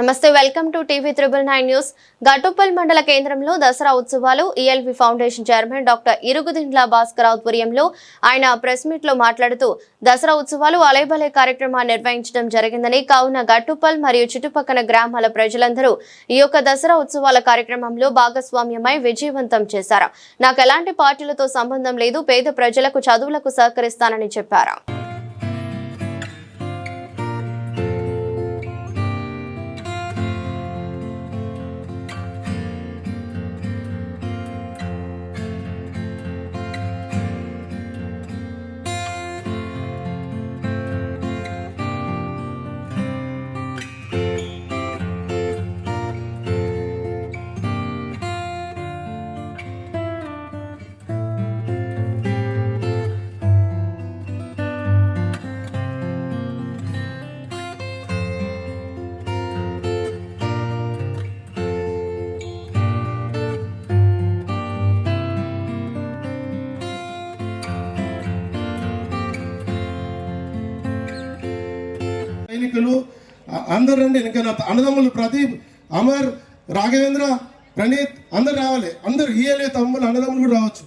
నమస్తే welcome to TV triple nine news. Gattuppal మండల కేంద్రంలో దసరా ఉత్సవాలు ELV foundation chairman doctor Irugudindla Bhaskar ఆధ్వర్యంలో ఆయన ప్రెస్ మీట్లో మాట్లాడుతూ దసరా ఉత్సవాలు అలైబలే కార్యక్రమాన్ని నిర్వహించడం జరిగిందని కావున ఘటుపల్ మరియు చుట్టుపక్కల గ్రామాల ప్రజలందరూ ఈ యొక్క దసరా ఉత్సవాల కార్యక్రమంలో భాగస్వామ్యమై విజయవంతం చేశారు. నాకు ఎలాంటి పార్టీలతో సంబంధం లేదు పేద ప్రజలకు చదువులకు సహకరిస్తానని చెప్పారు. సైనికులు అందరు రండి ఇంకా నా అన్నదమ్ములు ప్రదీప్ అమర్ రాఘవేంద్ర ప్రణీత్ అందరు రావాలి. అందరు ఈయలే తమ్ములు అన్నదమ్ములు కూడా రావచ్చు.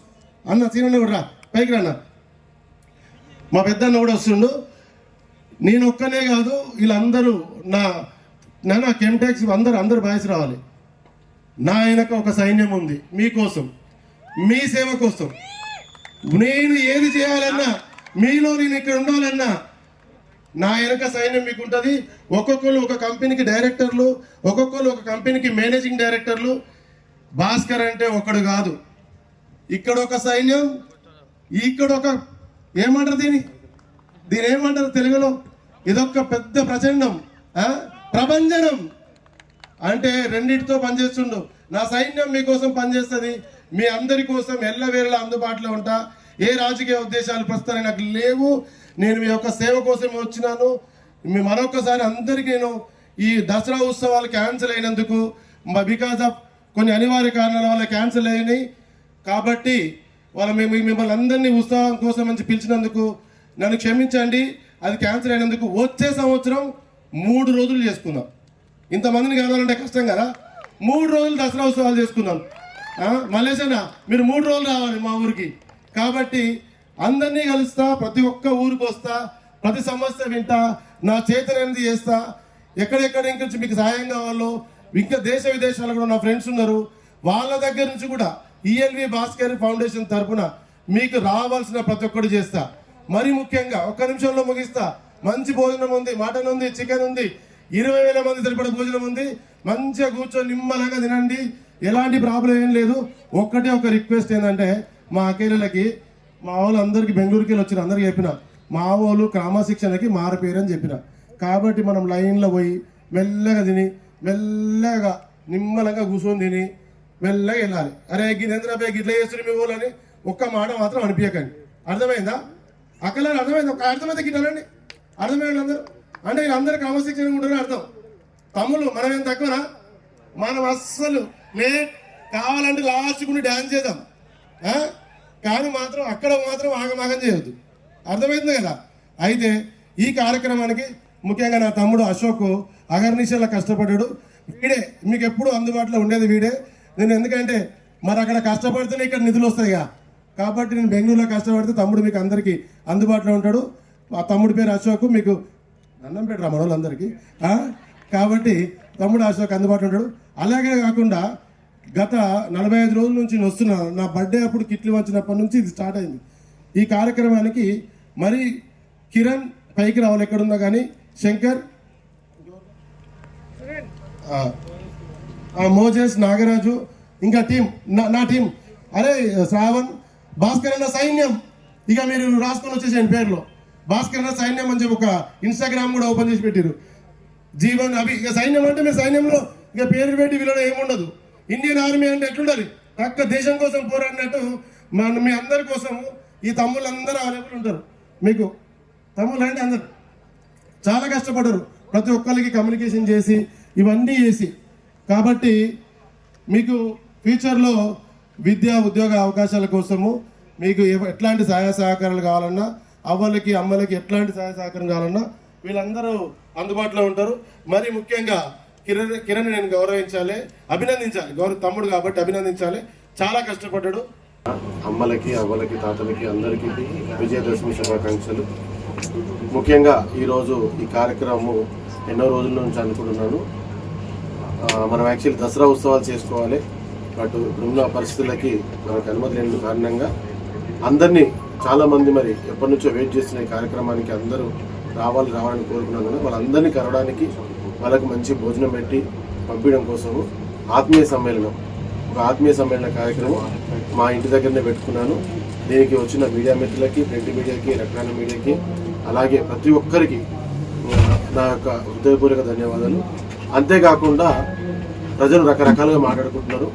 అన్న సీనన్న కూడా రా. పైకి రా అన్న మా పెద్దన్న కూడా వస్తుండు. నేను ఒక్కనే కాదు వీళ్ళందరూ నా నా కెమ్టెక్స్ అందరు అందరు బాయ్స్ రావాలి. నా వెనక ఒక సైన్యం ఉంది మీకోసం. మీ సేవ కోసం. నేను ఏది చేయాలన్నా మీలో నేను ఇక్కడ ఉండాలన్నా నా వెనక సైన్యం మీకు ఉంటుంది ఒక్కొక్కరు ఒక కంపెనీకి డైరెక్టర్లు ఒక్కొక్కరు ఒక కంపెనీకి మేనేజింగ్ డైరెక్టర్లు. భాస్కర్ అంటే ఒకడు కాదు. ఇక్కడ ఒక సైన్యం ఇక్కడ ఒక ఏమంటారు దీని దీని ఏమంటారు తెలుగులో? ఇదొక పెద్ద ప్రచండం ప్రభంజనం. అంటే రెండింటితో పనిచేస్తుండు. నా సైన్యం మీకోసం పనిచేస్తుంది. మీ అందరి కోసం ఎల్లవేళలా అందుబాటులో ఉంటా. ఏ రాజకీయ ఉద్దేశాలు ప్రస్తుతానికి నాకు లేవు. నేను మీ యొక్క సేవ కోసం వచ్చినాను. మీ మరొకసారి అందరికీ నేను ఈ దసరా ఉత్సవాలు క్యాన్సిల్ అయినందుకు బికాస్ ఆఫ్ కొన్ని అనివార్య కారణాల వల్ల క్యాన్సిల్ అయినాయి. కాబట్టి వాళ్ళ మేము మిమ్మల్ని అందరినీ ఉత్సవం కోసం మంచి పిలిచినందుకు నన్ను క్షమించండి. అది క్యాన్సిల్ అయినందుకు వచ్చే సంవత్సరం మూడు రోజులు చేసుకుందాం. ఇంతమందిని కావాలంటే కష్టం కదా. మూడు రోజులు దసరా ఉత్సవాలు చేసుకుందాం. ఆ, మీరు మూడు రోజులు రావాలి మా ఊరికి. కాబట్టి అందరినీ కలుస్తా ప్రతి ఒక్క ఊరికి వస్తా ప్రతి సమస్య వింటా నా చేతనైనది చేస్తా. ఎక్కడెక్కడ నుంచి మీకు సహాయం కావాలో ఇంకా దేశ విదేశాల్లో కూడా నా ఫ్రెండ్స్ ఉన్నారు. వాళ్ళ దగ్గర నుంచి కూడా ఈఎల్వి భాస్కర్ ఫౌండేషన్ తరపున మీకు రావాల్సిన ప్రతి ఒక్కటి చేస్తా. మరి ముఖ్యంగా ఒక్క నిమిషంలో ముగిస్తా. మంచి భోజనం ఉంది మటన్ ఉంది చికెన్ ఉంది ఇరవై వేల మంది సరిపడ భోజనం ఉంది. మంచిగా కూర్చొని నిమ్మలంగా తినండి. ఎలాంటి ప్రాబ్లం ఏం లేదు. ఒక్కటే ఒక రిక్వెస్ట్ ఏంటంటే మా అకేలకి మా వాళ్ళు అందరికీ బెంగళూరుకి వెళ్ళి వచ్చిన అందరికి చెప్పిన. మా వాళ్ళు క్రమశిక్షణకి మారిపోయారని చెప్పిన. కాబట్టి మనం లైన్లో పోయి మెల్లగా తిని మెల్లగా నిమ్మలంగా కూర్చొని తిని మెల్లగా వెళ్ళాలి. అరే గినేంద్రబాయ్ గిట్లా చేస్తుంది మీ అని ఒక్క మాట మాత్రం అనిపించకండి. అర్థమైందా? అక్కడ అర్థమైంది? ఒక అర్థమైతే గిట్టాలండి అర్థమైంది అందరూ. అంటే వీళ్ళందరూ క్రమశిక్షణ ఉంటారని అర్థం. తమ్ముళ్ళు మనం ఏం తక్కువనా మనం అస్సలు మే కావాలంటే లాస్ట్కుండి డ్యాన్స్ చేద్దాం. కానీ మాత్రం అక్కడ మాత్రం ఆగమాగం చేయొద్దు. అర్థమైంది కదా? అయితే ఈ కార్యక్రమానికి ముఖ్యంగా నా తమ్ముడు అశోక్ అగర్నిశలా కష్టపడ్డాడు. వీడే మీకు ఎప్పుడు అందుబాటులో ఉండేది వీడే. నేను ఎందుకంటే మరి అక్కడ కష్టపడితేనే ఇక్కడ నిధులు వస్తాయిగా. కాబట్టి నేను బెంగళూరులో కష్టపడితే తమ్ముడు మీకు అందరికీ అందుబాటులో ఉంటాడు. ఆ తమ్ముడి పేరు అశోక్ మీకు అన్నం పెట్టరా మన వాళ్ళందరికీ కాబట్టి తమ్ముడు అశోక్ అందుబాటులో ఉంటాడు. అలాగే కాకుండా గత నలభై ఐదు రోజుల నుంచి నేను వస్తున్నా. నా బర్త్డే అప్పుడు కిట్లు వచ్చినప్పటి నుంచి ఇది స్టార్ట్ అయింది. ఈ కార్యక్రమానికి మరి కిరణ్ పైకి రావాలి. ఎక్కడున్నా కానీ శంకర్ మోజేస్ మోజెస్ నాగరాజు ఇంకా టీం నా నా టీం అరే శ్రావణ్ భాస్కర్ అన్న సైన్యం. ఇక మీరు రాసుకొని వచ్చేసేయండి పేర్లో. భాస్కర్ అన్న సైన్యం అని చెప్పి ఒక ఇన్స్టాగ్రామ్ కూడా ఓపెన్ చేసి పెట్టారు జీవన్ అభి ఇక సైన్యం అంటే మీ సైన్యంలో ఇక పేరు పెట్టి వీళ్ళలో ఏముండదు. ఇండియన్ ఆర్మీ అంటే ఎట్లుండాలి? పక్క దేశం కోసం పోరాడినట్టు మన మీ అందరి కోసం ఈ తమ్ముళ్ళందరూ అవైలబుల్ ఉంటారు. మీకు తమ్ముళ్ళు అంటే అందరు. చాలా కష్టపడరు. ప్రతి ఒక్కరికి కమ్యూనికేషన్ చేసి ఇవన్నీ చేసి. కాబట్టి మీకు ఫ్యూచర్లో విద్యా ఉద్యోగ అవకాశాల కోసము మీకు ఎవ- ఎట్లాంటి సహాయ సహకారాలు కావాలన్నా అవ్వలకి అమ్మలకి ఎట్లాంటి సహాయ సహకారం కావాలన్నా వీళ్ళందరూ అందుబాటులో ఉంటారు. మరి ముఖ్యంగా కిరణ్ కిరణ్ నేను గౌరవించాలి అభినందించాలి. గౌరవ తమ్ముడు కాబట్టి అభినందించాలి. చాలా కష్టపడ్డాడు. అమ్మలకి అవ్వలకి తాతలకి అందరికీ విజయదశమి శుభాకాంక్షలు. ముఖ్యంగా ఈరోజు ఈ కార్యక్రమం ఎన్నో రోజుల నుంచి అనుకుంటున్నాను. మనం యాక్చువల్లీ దసరా ఉత్సవాలు చేసుకోవాలి. బట్ ఇప్పుడున్న పరిస్థితులకి మనకు అనుమతి లేని కారణంగా అందరినీ చాలామంది మరి ఎప్పటి నుంచో వెయిట్ చేస్తున్న ఈ కార్యక్రమానికి అందరూ రావాలి రావాలని కోరుకున్నాను కదా వాళ్ళందరినీ కలవడానికి వాళ్ళకి మంచి భోజనం పెట్టి పంపించడం కోసము ఆత్మీయ సమ్మేళనం. ఒక ఆత్మీయ సమ్మేళన కార్యక్రమం మా ఇంటి దగ్గరనే పెట్టుకున్నాను. దీనికి వచ్చిన మీడియా మిత్రులకి ప్రింట్ మీడియాకి ఎలక్ట్రానిక్ మీడియాకి అలాగే ప్రతి ఒక్కరికి నా యొక్క హృదయపూర్వక ధన్యవాదాలు. అంతేకాకుండా ప్రజలు రకరకాలుగా మాట్లాడుకుంటున్నారు.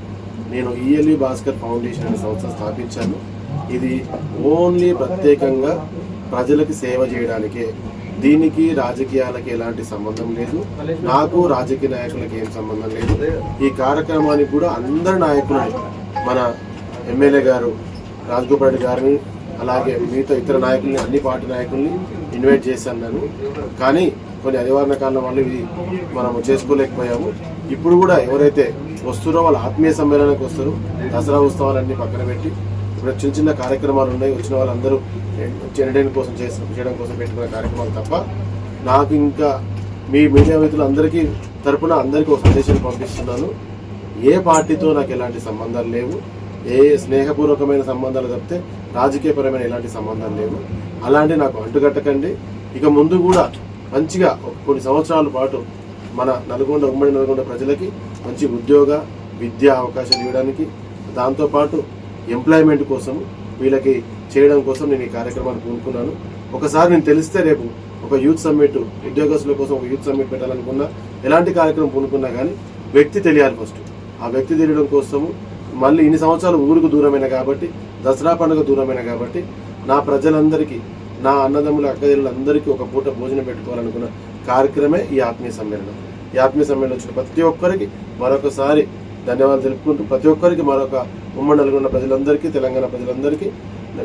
నేను ఈఎల్వి భాస్కర్ ఫౌండేషన్ అనే సంస్థ స్థాపించాను. ఇది ఓన్లీ ప్రత్యేకంగా ప్రజలకు సేవ చేయడానికే. దీనికి రాజకీయాలకి ఎలాంటి సంబంధం లేదు. నాకు రాజకీయ నాయకులకి ఏం సంబంధం లేదు. ఈ కార్యక్రమానికి కూడా అందరి నాయకులు మన ఎమ్మెల్యే గారు రాజగోపాల్ రెడ్డి గారిని అలాగే మిగతా ఇతర నాయకుల్ని అన్ని పార్టీ నాయకుల్ని ఇన్వైట్ చేశాను. నేను కానీ కొన్ని అనివారణ కారణం వల్ల ఇది మనము చేసుకోలేకపోయాము. ఇప్పుడు కూడా ఎవరైతే వస్తున్నారో వాళ్ళ ఆత్మీయ సమ్మేళనానికి వస్తారు. దసరా ఉత్సవాలన్నీ పక్కన పెట్టి ఇప్పుడు చిన్న చిన్న కార్యక్రమాలు ఉన్నాయి వచ్చిన వాళ్ళందరూ ఎంటర్టైన్ కోసం చేసిన చేయడం కోసం పెట్టుకున్న కార్యక్రమాలు తప్ప నాకు ఇంకా మీ మీడియా మిత్రులందరికీ తరపున అందరికీ ఒక సందేశాన్ని పంపిస్తున్నాను. ఏ పార్టీతో నాకు ఎలాంటి సంబంధాలు లేవు ఏ స్నేహపూర్వకమైన సంబంధాలు తప్పితే రాజకీయపరమైన ఎలాంటి సంబంధాలు లేవు. అలాంటి నాకు అంటుకట్టకండి ఇక ముందు కూడా మంచిగా కొన్ని సంవత్సరాల పాటు మన నల్గొండ ఉమ్మడి నల్గొండ ప్రజలకి మంచి ఉద్యోగ విద్యా అవకాశాలు ఇవ్వడానికి దాంతోపాటు ఎంప్లాయ్మెంట్ కోసం వీళ్ళకి చేయడం కోసం నేను ఈ కార్యక్రమాన్ని పూనుకున్నాను ఒకసారి నేను తెలిస్తే రేపు ఒక యూత్ సమ్మిట్ ఉద్యోగస్తుల కోసం ఒక యూత్ సమ్మిట్ పెట్టాలనుకున్నా ఎలాంటి కార్యక్రమం పూనుకున్నా కానీ వ్యక్తి తెలియాలి ఫస్ట్. ఆ వ్యక్తి తెలియడం కోసము మళ్ళీ ఇన్ని సంవత్సరాలు ఊరుకు దూరమైన కాబట్టి దసరా పండుగ దూరమైన కాబట్టి నా ప్రజలందరికీ నా అన్నదమ్ముల అక్కదిళ్ళందరికీ ఒక పూట భోజనం పెట్టుకోవాలనుకున్న కార్యక్రమే ఈ ఆత్మీయ సమ్మేళనం. ఈ ఆత్మీయ సమ్మేళనం వచ్చిన ప్రతి ఒక్కరికి మరొకసారి ధన్యవాదాలు తెలుపుకుంటూ ప్రతి ఒక్కరికి మరొక ఉమ్మడి నల్గొండ ప్రజలందరికీ తెలంగాణ ప్రజలందరికీ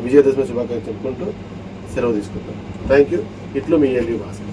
విజయదశమి శుభాకాంక్షలు చెప్పుకుంటూ సెలవు తీసుకుంటాను థ్యాంక్ యూ ఇట్లు మీ ఎల్యూ భాస్కర్